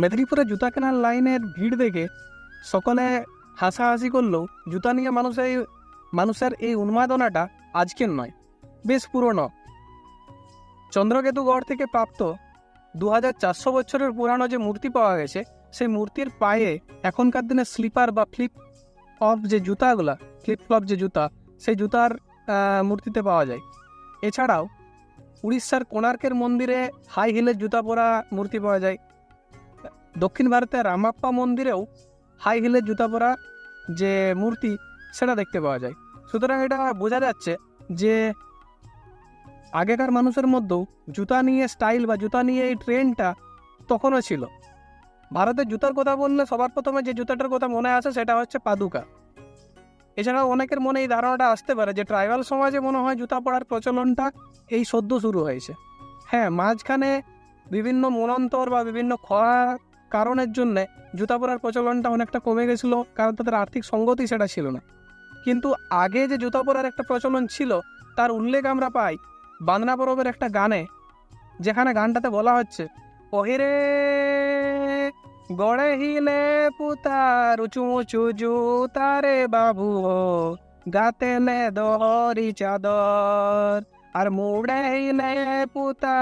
মেদিনীপুরে জুতা কেনার লাইনের ভিড় দেখে সকলে হাসাহাসি করলেও জুতা নিয়ে মানুষের মানুষের এই উন্মাদনাটা আজকের নয়, বেশ পুরনো। চন্দ্রকেতুগড় থেকে প্রাপ্ত দু হাজার চারশো বছরের পুরানো যে মূর্তি পাওয়া গেছে, সেই মূর্তির পায়ে এখনকার দিনে স্লিপার বা ফ্লিপ অফ যে জুতাগুলা ফ্লিপ ফ্লপ যে জুতা, সেই জুতার মূর্তিতে পাওয়া যায়। এছাড়াও উড়িষ্যার কোণার্কের মন্দিরে হাই হিলের জুতা পরা মূর্তি পাওয়া যায়। দক্ষিণ ভারতের রামাপ্পা মন্দিরেও হাই হিলের জুতা পরা যে মূর্তি, সেটা দেখতে পাওয়া যায়। সুতরাং এটা বোঝা যাচ্ছে যে আগেকার মানুষের মধ্যেও জুতা নিয়ে স্টাইল বা জুতা নিয়ে এই ট্রেন্ডটা তখনও ছিল। ভারতের জুতার কথা বললে সবার প্রথমে যে জুতাটার কথা মনে আসে সেটা হচ্ছে পাদুকা। এছাড়াও অনেকের মনে এই ধারণাটা আসতে পারে যে ট্রাইবাল সমাজে মনে হয় জুতা পরার প্রচলনটা এই সদ্য শুরু হয়েছে। হ্যাঁ মাঝখানে বিভিন্ন মনন্তর বা বিভিন্ন খরা কারণের জন্য জুতা পরার প্রচলনটা অনেকটা কমে গেছিল, কারণ তাদের আর্থিক সঙ্গতি সেটা ছিল না। কিন্তু আগে যে জুতা পরার একটা প্রচলন ছিল, তার উল্লেখ আমরা পাই বান্দনা পরবের একটা গানে, যেখানে গানটাতে বলা হচ্ছে ওহিরে গড়ে হিলে পুতার উঁচু উঁচু জুতারে বাবু গাতে লে দহরি চাদর, আর মুড়ে হিলে পুতা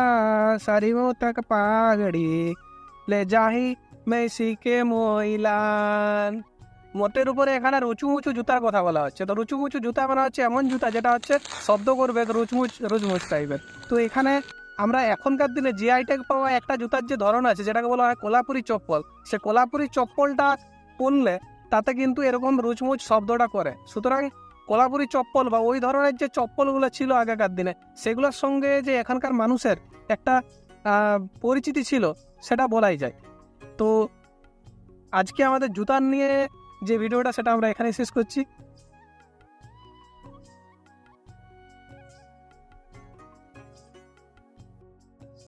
সারিও তক পাগড়ি। লে যাহি মেসিকে মইলান। মোটের উপরে এখানে রুচু উঁচু জুতার কথা বলা হচ্ছে। তো রুচু উঁচু জুতা মানে হচ্ছে, এমন জুতা যেটা হচ্ছে শব্দ করবে রুচমুচ রুচমুচ টাইপের তো এখানে আমরা এখনকার দিনে জিআই ট্যাগ পাওয়া একটা জুতার যে ধরন আছে, যেটাকে বলা হয় কোলাপুরি চপ্পল, সে কোলাপুরি চপ্পলটা পরলে তাতে কিন্তু এরকম রুচমুচ শব্দটা করে। সুতরাং কোলাপুরি চপ্পল বা ওই ধরনের যে চপ্পলগুলো ছিল আগেকার দিনে, সেগুলোর সঙ্গে যে এখানকার মানুষের একটা পরিচিতি ছিল, সেটা বলাই যায়। তো আজকে আমাদের জুতার নিয়ে যে ভিডিওটা সেটা আমরা এখানে শেষ করছি।